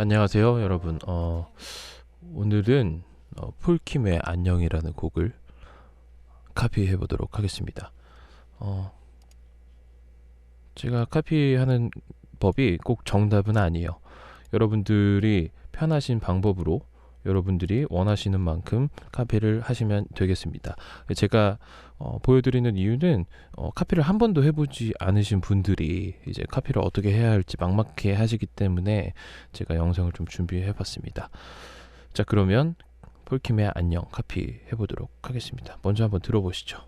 안녕하세요, 여러분. 어, 오늘은 어, 폴킴의 안녕이라는 곡을 카피해 보도록 하겠습니다. 어, 제가 카피하는 법이 꼭 정답은 아니에요. 여러분들이 편하신 방법으로 여러분들이 원하시는 만큼 카피를 하시면 되겠습니다. 제가 어, 보여드리는 이유는 어, 카피를 한 번도 해보지 않으신 분들이 이제 카피를 어떻게 해야 할지 막막해 하시기 때문에 제가 영상을 좀 준비해 봤습니다. 자, 그러면 폴킴의 안녕 카피 해보도록 하겠습니다. 먼저 한번 들어보시죠.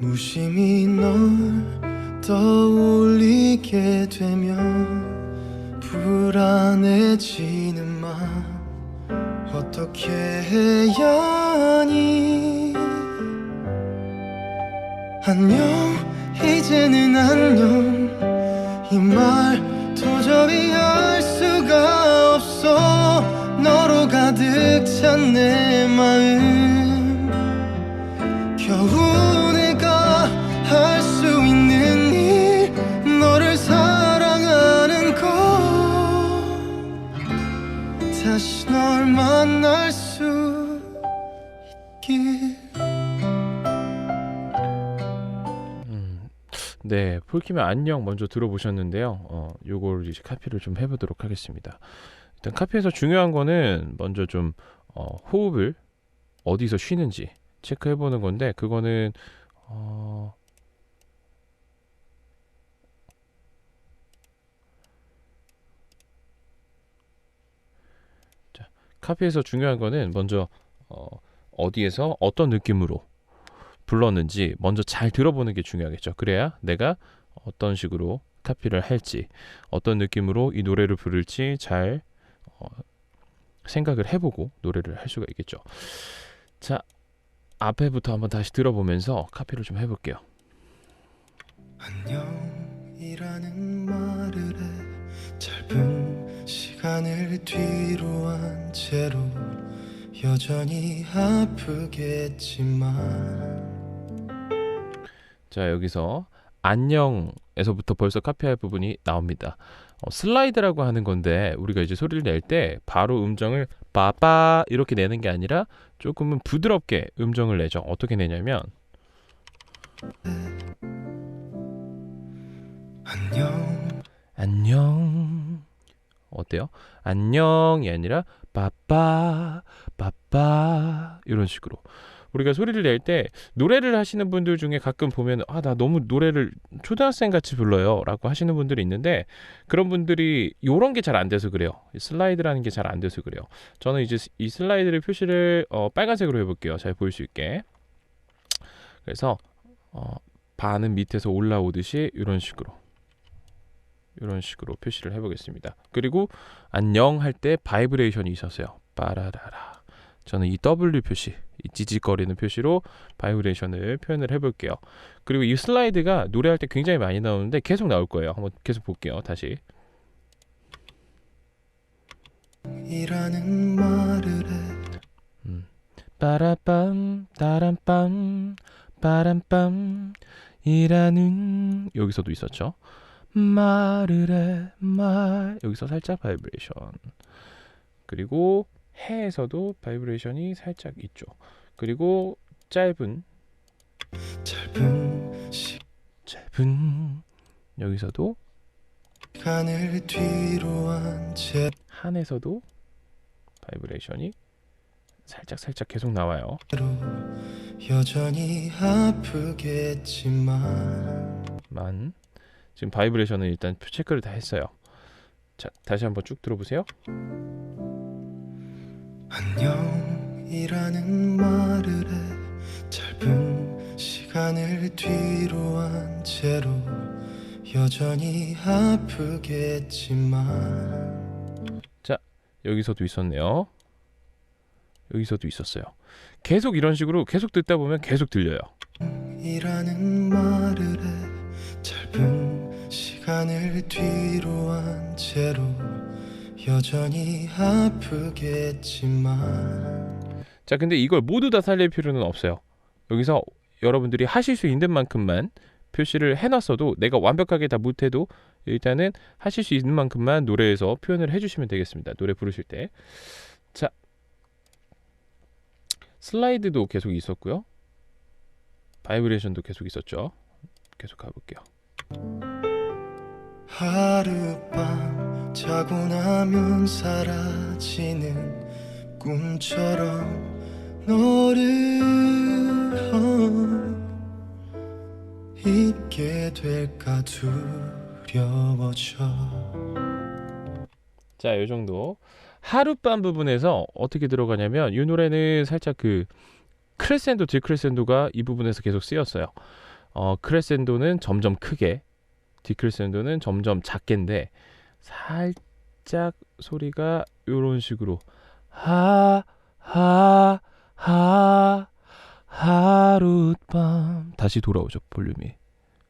무심히 널 떠올리게 되면 불안해지는 마음. 어떻게 해야 하니? 안녕 이제는 안녕. 이 말 도저히 할 수가 없어. 너로 가득 찬 내 마음. 겨우 만날 수 있길 네, 폴킴의 안녕 먼저 들어보셨는데요. 어, 요걸 이제 카피를 좀 해보도록 하겠습니다. 일단 카피에서 중요한 거는 먼저 좀 어, 호흡을 어디서 쉬는지 체크해보는 건데 그거는 어, 자, 카피에서 중요한 거는 먼저 어, 어디에서 어떤 느낌으로 불렀는지 먼저 잘 들어보는 게 중요하겠죠. 그래야 내가 어떤 식으로 카피를 할지, 어떤 느낌으로 이 노래를 부를지 잘 어, 생각을 해보고 노래를 할 수가 있겠죠. 자, 앞에부터 한번 다시 들어보면서 카피를 좀 해볼게요. 안녕이라는 말을 해 시간을 뒤로 한 채로 여전히 아프겠지만 자, 여기서 안녕에서부터 벌써 카피할 부분이 나옵니다. 어, 슬라이드라고 하는 건데 우리가 이제 소리를 낼 때 바로 음정을 빠빠 이렇게 내는 게 아니라 조금은 부드럽게 음정을 내죠. 어떻게 내냐면 안녕 안녕 어때요? 안녕이 아니라 빠빠 빠빠 이런 식으로. 우리가 소리를 낼 때 노래를 하시는 분들 중에 가끔 보면 아 나 너무 노래를 초등학생 같이 불러요라고 하시는 분들이 있는데 그런 분들이 요런 게 잘 안 돼서 그래요. 이 슬라이드라는 게 잘 안 돼서 그래요. 저는 이제 이 슬라이드를 표시를 어, 빨간색으로 해볼게요. 잘 보일 수 있게. 그래서 어, 반은 밑에서 올라오듯이 이런 식으로 이런 식으로 표시를 해보겠습니다. 그리고 안녕 할 때 바이브레이션이 있었어요. 빠라라라. 저는 이 W 표시, 이 지직거리는 표시로 바이브레이션을 표현을 해볼게요. 그리고 이 슬라이드가 노래할 때 굉장히 많이 나오는데 계속 나올 거예요. 한번 계속 볼게요. 다시. 이라는 말을 해 음. 빠라빰 따람빰 빠람빰 이라는 여기서도 있었죠. 말을 해, 말. 여기서 살짝 바이브레이션. 그리고 해에서도 바이브레이션이 살짝 있죠. 그리고 짧은, 짧은 짧은. 여기서도 시간을 뒤로 한 채로 한에서도 바이브레이션이 살짝 살짝 계속 나와요. 여전히 아프겠지만 만 지금 바이브레이션은 일단 체크를 다 했어요. 자, 다시 한번 쭉 들어보세요. 안녕이라는 말을 해 짧은 시간을 뒤로 한 채로 여전히 아프겠지만 여기서도 있었네요. 여기서도 있었어요. 계속 이런 식으로 계속 듣다 보면 계속 들려요. 이라는 말을 해 짧은 시간을 뒤로 한 채로 여전히 아프겠지만 자, 근데 이걸 모두 다 살릴 필요는 없어요. 여기서 여러분들이 하실 수 있는 만큼만 표시를 해놨어도 내가 완벽하게 다 못해도 일단은 하실 수 있는 만큼만 노래에서 표현을 해주시면 되겠습니다. 노래 부르실 때. 자, 슬라이드도 계속 있었고요. 바이브레이션도 계속 있었죠. 계속 가볼게요. 하룻밤 자고 나면 사라지는 꿈처럼 너를 어, 잊게 될까 두려워져 자, 이 정도. 하룻밤 부분에서 어떻게 들어가냐면 이 노래는 살짝 그 크레센도 디크레센도가 이 부분에서 계속 쓰였어요. 어, 크레센도는 점점 크게, 디크레센도는 점점 작게인데 살짝 소리가 이런 식으로 하 하 하 하룻밤. 다시 돌아오죠 볼륨이.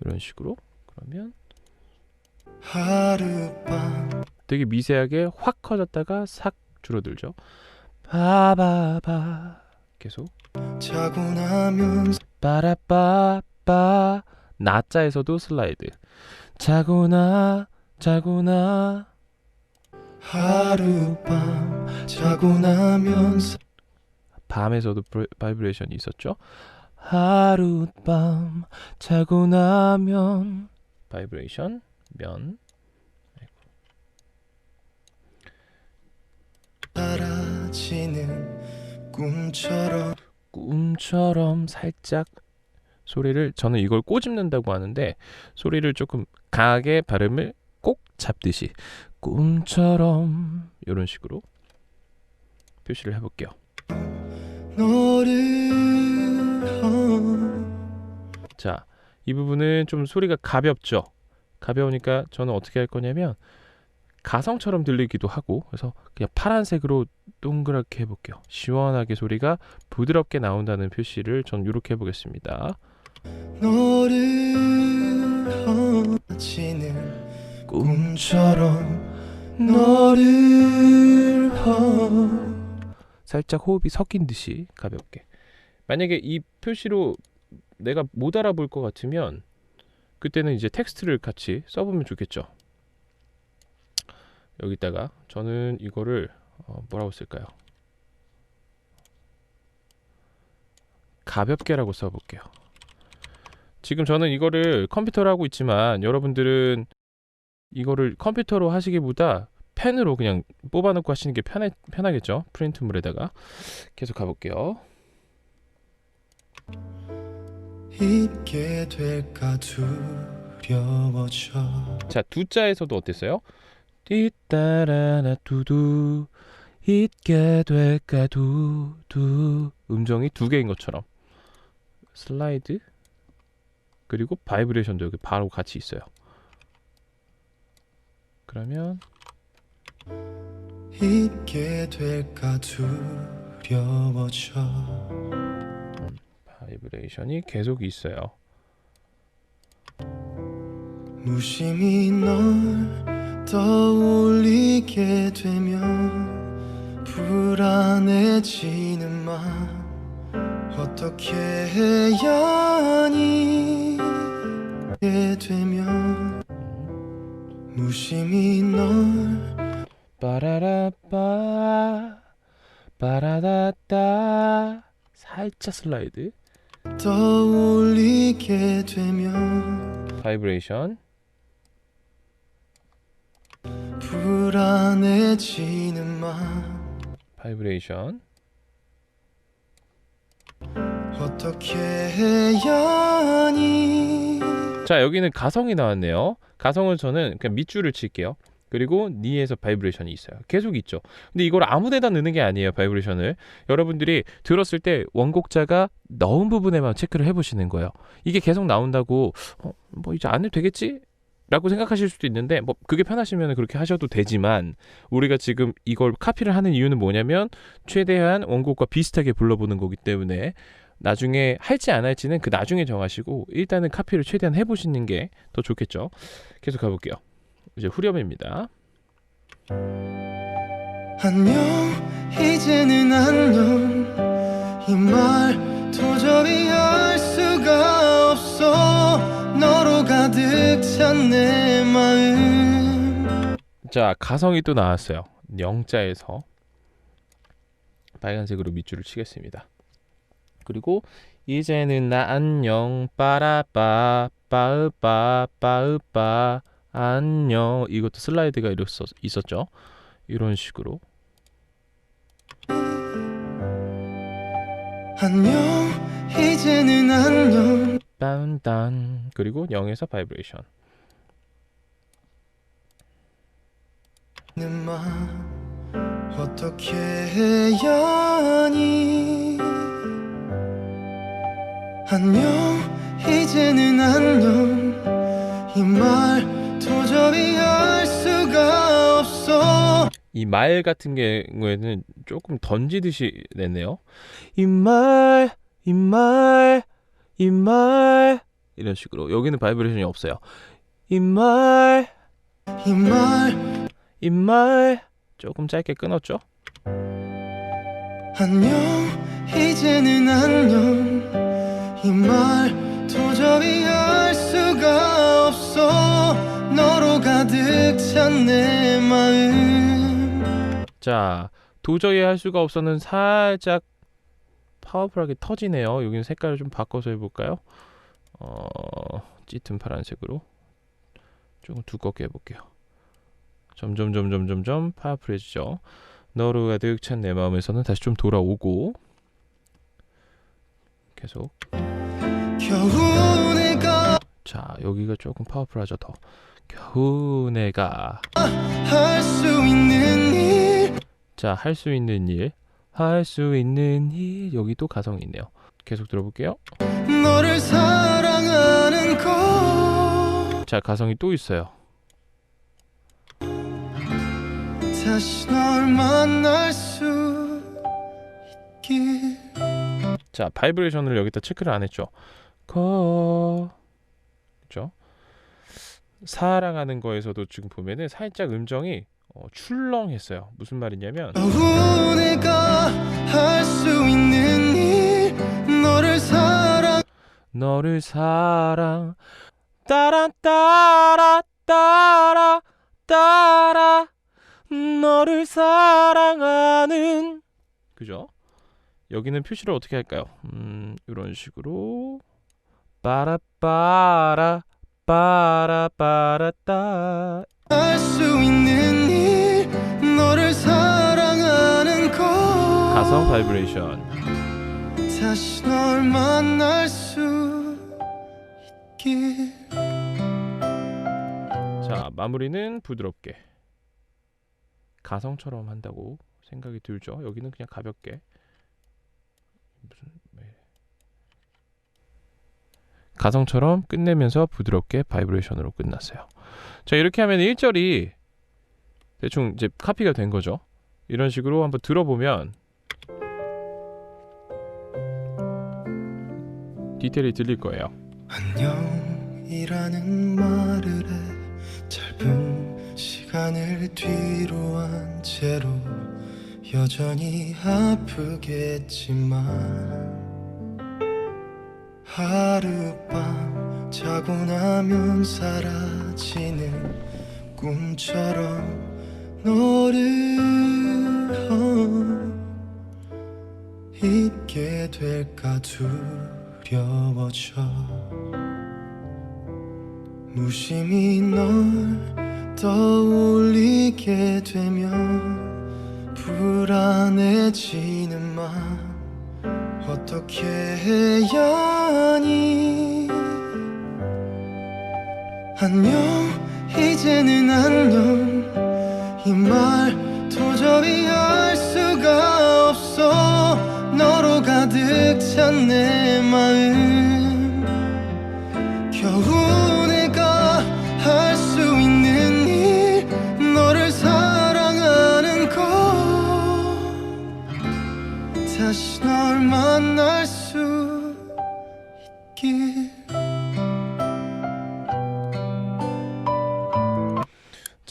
이런 식으로. 그러면 하룻밤. 되게 미세하게 확 커졌다가 싹 줄어들죠. 바바바. 계속. 자고 나면 빠라빠 빠 나자에서도 슬라이드. 자고나 자고나. 하룻밤 자고 나면 밤에서도 브레- 바이브레이션이 있었죠. 하룻밤 자고 나면. 바이브레이션 면. 사라지는 꿈처럼 꿈처럼 살짝 소리를 저는 이걸 꼬집는다고 하는데 소리를 조금 강하게 발음을 꼭 잡듯이 꿈처럼 이런 식으로 표시를 해볼게요. 자, 이 부분은 좀 소리가 가볍죠. 가벼우니까 저는 어떻게 할 거냐면 가성처럼 들리기도 하고 그래서 그냥 파란색으로 동그랗게 해볼게요. 시원하게 소리가 부드럽게 나온다는 표시를 전 이렇게 해보겠습니다. 너를 어, 지는 꿈처럼 너를 어, 살짝 호흡이 섞인 듯이 가볍게. 만약에 이 표시로 내가 못 알아볼 것 같으면 그때는 이제 텍스트를 같이 써보면 좋겠죠. 여기다가 저는 이거를 어, 뭐라고 쓸까요? 가볍게라고 써볼게요. 지금 저는 이거를 컴퓨터로 하고 있지만 여러분들은 이거를 컴퓨터로 하시기보다 펜으로 그냥 뽑아놓고 하시는 게 편해, 편하겠죠? 프린트물에다가 계속 가볼게요. 자, 두자에서도 어땠어요? 띠따라나 두두 잊게 될까 두두 음정이 두 개인 것처럼 슬라이드 그리고 바이브레이션도 여기 바로 같이 있어요. 그러면 잊게 될까 두려워져 바이브레이션이 계속 있어요. 무심히 널 떠올리게 되면 불안해지는 마음 어떻게 해야 하니 무심히 널 빠라라빠 빠라다따. 살짝 슬라이드. 떠올리게 되면 바이브레이션. 불안해지는 마음. 바이브레이션. 어떻게 해야 하니? 자 여기는 가성이 나왔네요. 가성은 저는 그냥 밑줄을 칠게요. 그리고 니에서 바이브레이션이 있어요. 계속 있죠. 근데 이걸 아무데나 넣는 게 아니에요. 바이브레이션을 여러분들이 들었을 때 원곡자가 넣은 부분에만 체크를 해 보시는 거예요. 이게 계속 나온다고 어, 뭐 이제 안 해도 되겠지? 라고 생각하실 수도 있는데 뭐 그게 편하시면 그렇게 하셔도 되지만 우리가 지금 이걸 카피를 하는 이유는 뭐냐면 최대한 원곡과 비슷하게 불러보는 거기 때문에 나중에 할지 안 할지는 그 나중에 정하시고 일단은 카피를 최대한 해보시는 게 더 좋겠죠. 계속 가볼게요. 이제 후렴입니다. 안녕 이제는 안녕 이 말 도저히 알 수가 없어 너로 가득 찬 내 마음 자 가성이 또 나왔어요. 영자에서 빨간색으로 밑줄을 치겠습니다. 그리고 이제는 나 안녕 빠라빠 빠으빠 빠으빠 안녕. 이것도 슬라이드가 이랬었, 있었죠. 이런 식으로. 안녕 이제는 안녕. 딴딴. 그리고 0에서 바이브레이션. 어떻게 해야 하니 안녕 이제는 안녕 이 말 도저히 알 수가 없어 이 말 같은 경우에는 조금 던지듯이 냈네요. 이 말, 이 말, 이 말 이런 식으로 여기는 바이브레이션이 없어요. 이 말, 이 말 이 말 조금 짧게 끊었죠. 안녕 이제는 안녕 이 말 도저히 알 수가 없어 너로 가득 찬 내 마음 자, 도저히 할 수가 없어는 살짝 파워풀하게 터지네요. 여기는 색깔을 좀 바꿔서 해볼까요? 어, 짙은 파란색으로 조금 두껍게 해볼게요. 점점 점점 점점 파워풀해지죠. 너로 가득 찬 내 마음에서는 다시 좀 돌아오고 계속. 겨우 내가. 자 여기가 조금 파워풀하죠 더. 겨우 내가. 할 수 있는 일. 자 할 수 있는 일. 할 수 있는 일. 여기 또 가성이 있네요. 계속 들어볼게요. 너를 사랑하는 것자 가성이 또 있어요. 다시 널 만날 수 있길 자 바이브레이션을 여기다 체크를 안 했죠. 거. 그죠 사랑하는 거에서도 지금 보면은 살짝 음정이 어, 출렁했어요. 무슨 말이냐면 너를 사랑 너를 사랑 따라 따라 따라 따라 너를 사랑하는. 그죠? 여기는 표시를 어떻게 할까요? 음 이런 식으로 빠라빠라 빠라빠라따 가성 바이브레이션 다시 널 만날 수 있길 자 마무리는 부드럽게 가성처럼 한다고 생각이 들죠. 여기는 그냥 가볍게. 가성처럼 끝내면서 부드럽게 바이브레이션으로 끝났어요. 자 이렇게 하면 1절이 대충 이제 카피가 된 거죠. 이런 식으로 한번 들어보면 디테일이 들릴 거예요. 안녕이라는 말을 해 짧은 시간을 뒤로 한 채로 여전히 아프겠지만 하룻밤 자고 나면 사라지는 꿈처럼 너를 어, 잊게 될까 두려워져. 무심히 널 떠올리게 되면 불안해지는 맘 어떻게 해야 하니? 안녕 이제는 안녕. 이 말 도저히 알 수가 없어. 너로 가득 찬 내 마음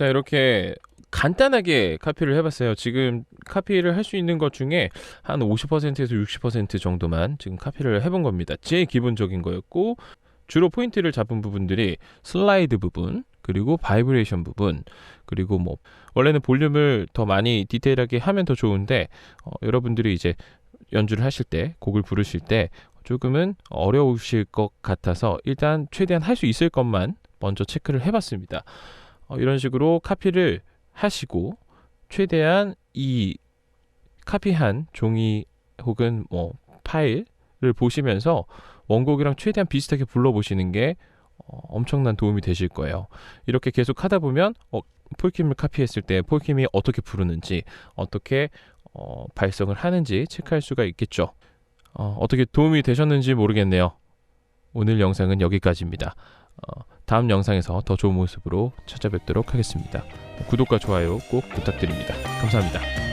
자 이렇게 간단하게 카피를 해봤어요. 지금 카피를 할 수 있는 것 중에 한 50%에서 60% 정도만 지금 카피를 해본 겁니다. 제일 기본적인 거였고 주로 포인트를 잡은 부분들이 슬라이드 부분 그리고 바이브레이션 부분 그리고 뭐 원래는 볼륨을 더 많이 디테일하게 하면 더 좋은데 어, 여러분들이 이제 연주를 하실 때 곡을 부르실 때 조금은 어려우실 것 같아서 일단 최대한 할 수 있을 것만 먼저 체크를 해봤습니다. 어, 이런 식으로 카피를 하시고 최대한 이 카피한 종이 혹은 뭐 파일을 보시면서 원곡이랑 최대한 비슷하게 불러보시는 게 어, 엄청난 도움이 되실 거예요. 이렇게 계속 하다 보면 어, 폴킴을 카피했을 때 폴킴이 어떻게 부르는지 어떻게 어, 발성을 하는지 체크할 수가 있겠죠. 어, 어떻게 도움이 되셨는지 모르겠네요. 오늘 영상은 여기까지입니다. 어, 다음 영상에서 더 좋은 모습으로 찾아뵙도록 하겠습니다. 구독과 좋아요 꼭 부탁드립니다. 감사합니다.